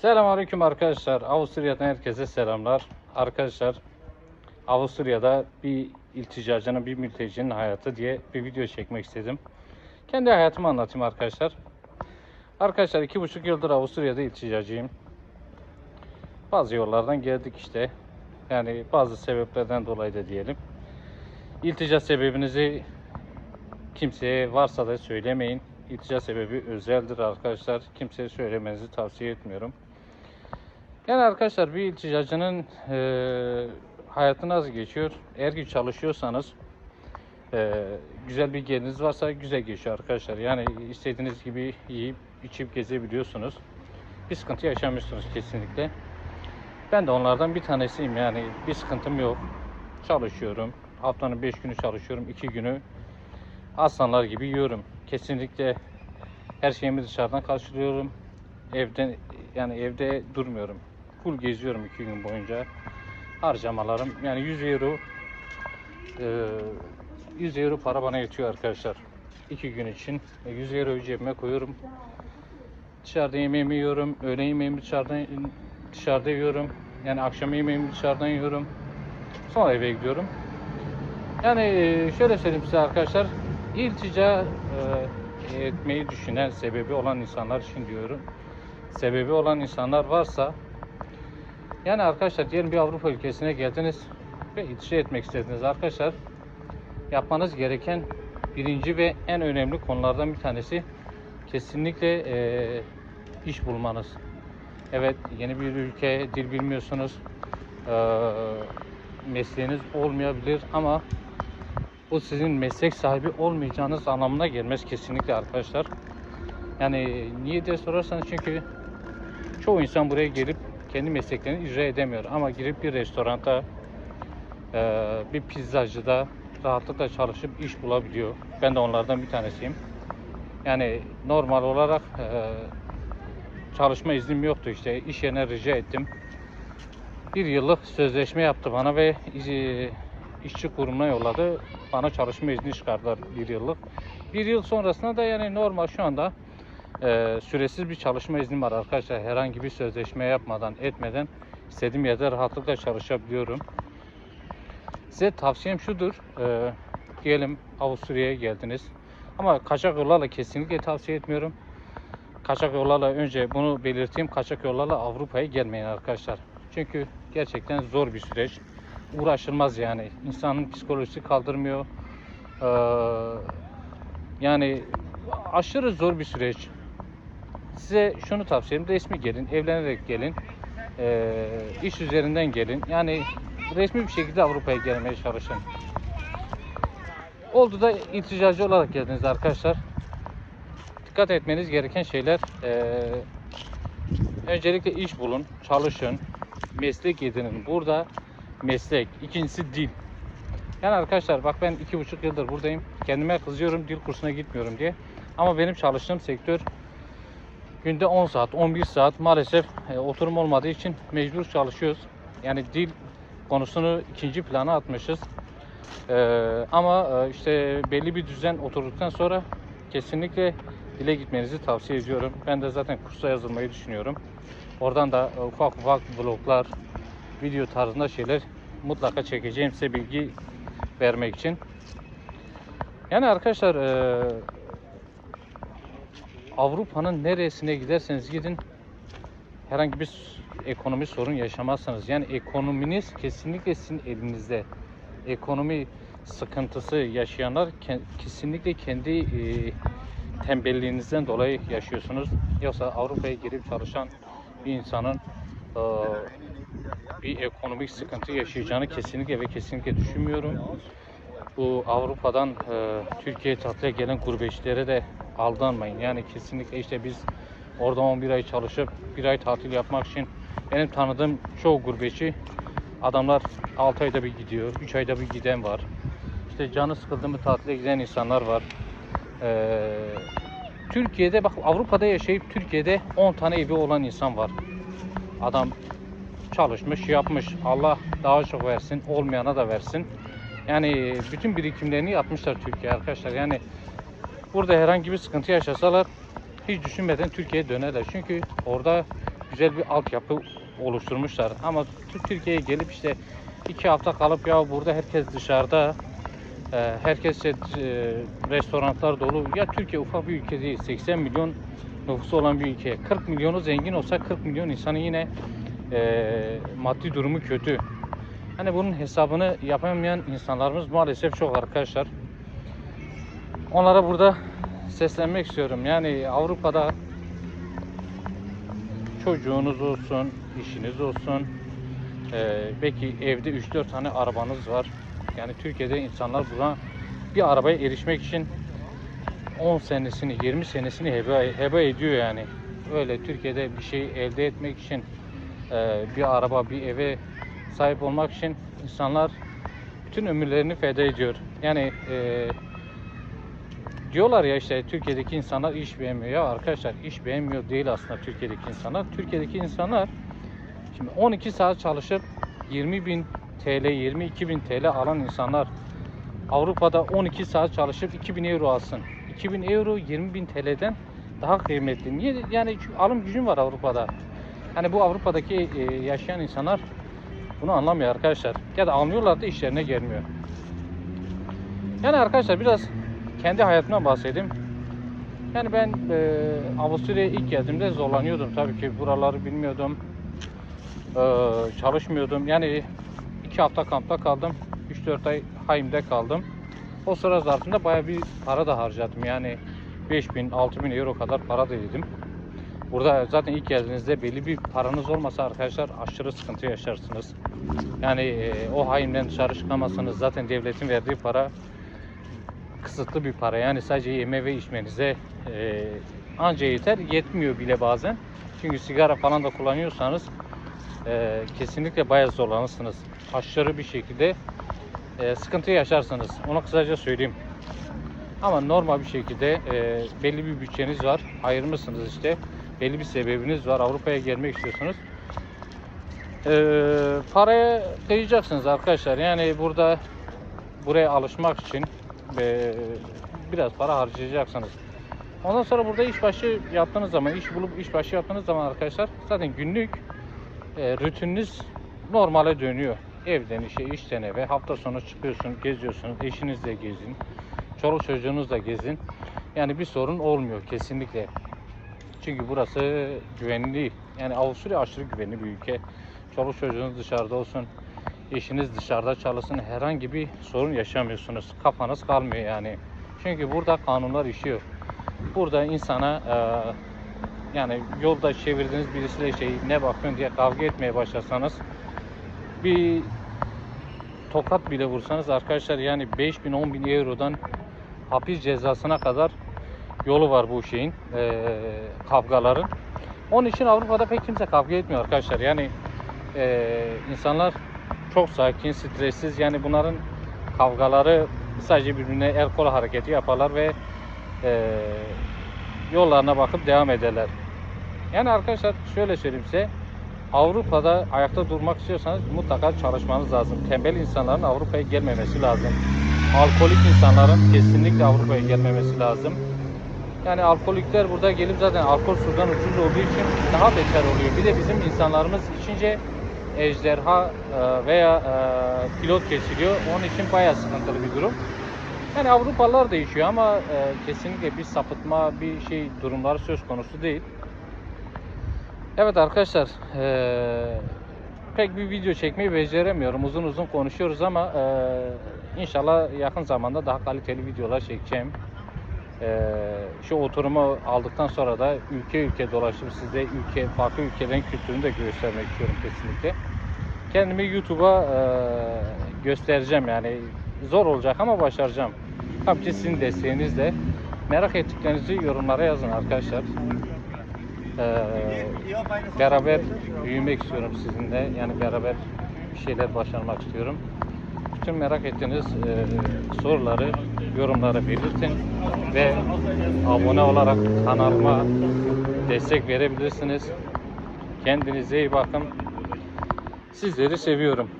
Selamünaleyküm arkadaşlar. Avusturya'dan herkese selamlar. Arkadaşlar Avusturya'da bir ilticacının, bir mültecinin hayatı diye bir video çekmek istedim. Kendi hayatımı anlatayım arkadaşlar. Arkadaşlar iki buçuk yıldır Avusturya'da ilticacıyım. Bazı yollardan geldik işte. Yani bazı sebeplerden dolayı da diyelim. İltica sebebinizi kimseye varsa da söylemeyin. İltica sebebi özeldir arkadaşlar. Kimseye söylemenizi tavsiye etmiyorum. Yani arkadaşlar bir ilticacının eee hayatı nasıl geçiyor? Eğer ki çalışıyorsanız eee, güzel bir geliriniz varsa güzel geçiyor arkadaşlar. Yani istediğiniz gibi yiyip içip gezebiliyorsunuz. Bir sıkıntı yaşamıyorsunuz kesinlikle. Ben de onlardan bir tanesiyim yani bir sıkıntım yok. Çalışıyorum. Haftanın 5 günü çalışıyorum. 2 günü aslanlar gibi yiyorum. Kesinlikle her şeyimi dışarıdan karşılıyorum. Evden yani evde durmuyorum. Full geziyorum iki gün boyunca. Harcamalarım yani 100 euro eee, 100 euro para bana yetiyor arkadaşlar. iki gün için. E, 100 euro cebime koyuyorum. Dışarıda yemeğimi yiyorum. Öğle yemeğimi dışarıdan dışarıda yiyorum. Yani akşam yemeğimi dışarıdan yiyorum. Sonra eve gidiyorum. Yani e, şöyle söyleyeyim size arkadaşlar. İltica e, etmeyi düşünen sebebi olan insanlar için diyorum. Sebebi olan insanlar varsa yani arkadaşlar diyelim bir Avrupa ülkesine geldiniz ve iltica etmek istediniz arkadaşlar. Yapmanız gereken birinci ve en önemli konulardan bir tanesi kesinlikle e, iş bulmanız. Evet yeni bir ülke, dil bilmiyorsunuz. E, mesleğiniz olmayabilir ama bu sizin meslek sahibi olmayacağınız anlamına gelmez kesinlikle arkadaşlar. Yani niye diye sorarsanız çünkü çoğu insan buraya gelip kendi mesleklerini icra edemiyor ama girip bir restoranda eee, bir pizzacıda rahatlıkla çalışıp iş bulabiliyor. Ben de onlardan bir tanesiyim. Yani normal olarak eee, çalışma iznim yoktu işte iş yerine rica ettim. Bir yıllık sözleşme yaptı bana ve izi- işçi kurumuna yolladı. Bana çalışma izni çıkardılar bir yıllık. Bir yıl sonrasında da yani normal şu anda e, süresiz bir çalışma iznim var arkadaşlar. Herhangi bir sözleşme yapmadan etmeden istediğim yerde rahatlıkla çalışabiliyorum. Size tavsiyem şudur. E, diyelim Avusturya'ya geldiniz. Ama kaçak yollarla kesinlikle tavsiye etmiyorum. Kaçak yollarla önce bunu belirteyim. Kaçak yollarla Avrupa'ya gelmeyin arkadaşlar. Çünkü gerçekten zor bir süreç. Uğraşılmaz yani. İnsanın psikolojisi kaldırmıyor. Ee, yani aşırı zor bir süreç. Size şunu tavsiye ederim. Resmi gelin, evlenerek gelin. Ee, iş üzerinden gelin. Yani resmi bir şekilde Avrupa'ya gelmeye çalışın. Oldu da ilticacı olarak geldiniz arkadaşlar. Dikkat etmeniz gereken şeyler ee, öncelikle iş bulun, çalışın, meslek edinin. Burada meslek, ikincisi dil. Yani arkadaşlar bak ben iki buçuk yıldır buradayım. Kendime kızıyorum dil kursuna gitmiyorum diye. Ama benim çalıştığım sektör günde 10 saat, 11 saat maalesef e, oturum olmadığı için mecbur çalışıyoruz. Yani dil konusunu ikinci plana atmışız. Ee, ama e, işte belli bir düzen oturduktan sonra kesinlikle dile gitmenizi tavsiye ediyorum. Ben de zaten kursa yazılmayı düşünüyorum. Oradan da e, ufak ufak vloglar, video tarzında şeyler mutlaka çekeceğim size bilgi vermek için. Yani arkadaşlar e, Avrupa'nın neresine giderseniz gidin herhangi bir ekonomi sorun yaşamazsınız. Yani ekonominiz kesinlikle sizin elinizde. Ekonomi sıkıntısı yaşayanlar ke- kesinlikle kendi e, tembelliğinizden dolayı yaşıyorsunuz. Yoksa Avrupa'ya girip çalışan bir insanın e, bir ekonomik sıkıntı yaşayacağını kesinlikle ve kesinlikle düşünmüyorum. Bu Avrupa'dan e, Türkiye'ye tatile gelen gurbetçilere de aldanmayın. Yani kesinlikle işte biz orada 11 ay çalışıp bir ay tatil yapmak için benim tanıdığım çoğu gurbetçi adamlar 6 ayda bir gidiyor, 3 ayda bir giden var. İşte canı sıkıldı mı tatile giden insanlar var. Ee, Türkiye'de bak Avrupa'da yaşayıp Türkiye'de 10 tane evi olan insan var. Adam çalışmış, yapmış. Allah daha çok versin, olmayana da versin. Yani bütün birikimlerini yapmışlar Türkiye arkadaşlar. Yani burada herhangi bir sıkıntı yaşasalar hiç düşünmeden Türkiye'ye dönerler. Çünkü orada güzel bir altyapı oluşturmuşlar. Ama Tü- Türkiye'ye gelip işte iki hafta kalıp ya burada herkes dışarıda e, herkes e, restoranlar dolu. Ya Türkiye ufak bir ülke değil. 80 milyon nüfusu olan bir ülke. 40 milyonu zengin olsa 40 milyon insanın yine e, maddi durumu kötü. Hani bunun hesabını yapamayan insanlarımız maalesef çok arkadaşlar. Onlara burada seslenmek istiyorum. Yani Avrupa'da çocuğunuz olsun, işiniz olsun, ee, belki evde 3-4 tane arabanız var. Yani Türkiye'de insanlar buna bir arabaya erişmek için 10 senesini, 20 senesini heba, heba ediyor yani. Öyle Türkiye'de bir şey elde etmek için e, bir araba, bir eve sahip olmak için insanlar bütün ömürlerini feda ediyor. Yani e, diyorlar ya işte Türkiye'deki insanlar iş beğenmiyor. Ya arkadaşlar iş beğenmiyor değil aslında Türkiye'deki insanlar. Türkiye'deki insanlar şimdi 12 saat çalışıp 20 bin TL, 22 bin TL alan insanlar Avrupa'da 12 saat çalışıp 2000 euro alsın. 2000 euro 20 bin TL'den daha kıymetli. Niye? Yani alım gücün var Avrupa'da. Yani bu Avrupa'daki e, yaşayan insanlar bunu anlamıyor arkadaşlar. Ya da anlıyorlar da işlerine gelmiyor. Yani arkadaşlar biraz kendi hayatımdan bahsedeyim. Yani ben e, Avusturya'ya ilk geldiğimde zorlanıyordum. Tabii ki buraları bilmiyordum. E, çalışmıyordum. Yani iki hafta kampta kaldım. 3-4 ay Haim'de kaldım. O sıra zarfında baya bir para da harcadım. Yani 5000 6000 euro kadar para da yedim. Burada zaten ilk geldiğinizde belli bir paranız olmasa arkadaşlar aşırı sıkıntı yaşarsınız. Yani e, o Haim'den dışarı çıkamazsınız. Zaten devletin verdiği para kısıtlı bir para. Yani sadece yeme ve içmenize e, anca yeter. Yetmiyor bile bazen. Çünkü sigara falan da kullanıyorsanız e, kesinlikle bayağı zorlanırsınız. Aşırı bir şekilde e, sıkıntı yaşarsınız. Onu kısaca söyleyeyim. Ama normal bir şekilde e, belli bir bütçeniz var. Ayırmışsınız işte. Belli bir sebebiniz var. Avrupa'ya gelmek istiyorsunuz. E, paraya kıyacaksınız arkadaşlar. Yani burada buraya alışmak için e, biraz para harcayacaksınız. Ondan sonra burada iş başı yaptığınız zaman, iş bulup iş başı yaptığınız zaman arkadaşlar zaten günlük e, rutininiz normale dönüyor. Evden işe, işten eve, hafta sonu çıkıyorsun, geziyorsunuz, eşinizle gezin, çoluk çocuğunuzla gezin. Yani bir sorun olmuyor kesinlikle. Çünkü burası güvenli. Yani Avusturya aşırı güvenli bir ülke. Çoluk çocuğunuz dışarıda olsun, eşiniz dışarıda çalışsın herhangi bir sorun yaşamıyorsunuz. Kafanız kalmıyor yani. Çünkü burada kanunlar işiyor. Burada insana e, yani yolda çevirdiğiniz birisiyle şey ne bakıyorsun diye kavga etmeye başlasanız bir tokat bile vursanız arkadaşlar yani 5000 bin 10 bin eurodan hapis cezasına kadar yolu var bu şeyin e, kavgaların. Onun için Avrupa'da pek kimse kavga etmiyor arkadaşlar. Yani e, insanlar çok sakin, stressiz. Yani bunların kavgaları sadece birbirine el kol hareketi yaparlar ve e, yollarına bakıp devam ederler. Yani arkadaşlar şöyle söyleyeyim size. Avrupa'da ayakta durmak istiyorsanız mutlaka çalışmanız lazım. Tembel insanların Avrupa'ya gelmemesi lazım. Alkolik insanların kesinlikle Avrupa'ya gelmemesi lazım. Yani alkolikler burada gelip zaten alkol sudan ucuz olduğu için daha beter oluyor. Bir de bizim insanlarımız içince ejderha e, veya e, pilot kesiliyor. Onun için bayağı sıkıntılı bir durum. Yani Avrupalılar değişiyor ama e, kesinlikle bir sapıtma, bir şey durumları söz konusu değil. Evet arkadaşlar, pek bir video çekmeyi beceremiyorum. Uzun uzun konuşuyoruz ama inşallah yakın zamanda daha kaliteli videolar çekeceğim. E, şu oturumu aldıktan sonra da ülke ülke dolaşıp size ülke farklı ülkelerin kültürünü de göstermek istiyorum kesinlikle. Kendimi YouTube'a e, göstereceğim yani zor olacak ama başaracağım. Tabii ki sizin desteğinizle. Merak ettiklerinizi yorumlara yazın arkadaşlar. Ee, beraber büyümek istiyorum sizinle. Yani beraber bir şeyler başarmak istiyorum. Bütün merak ettiğiniz e, soruları yorumlara belirtin ve abone olarak kanalıma destek verebilirsiniz. Kendinize iyi bakın. Sizleri seviyorum.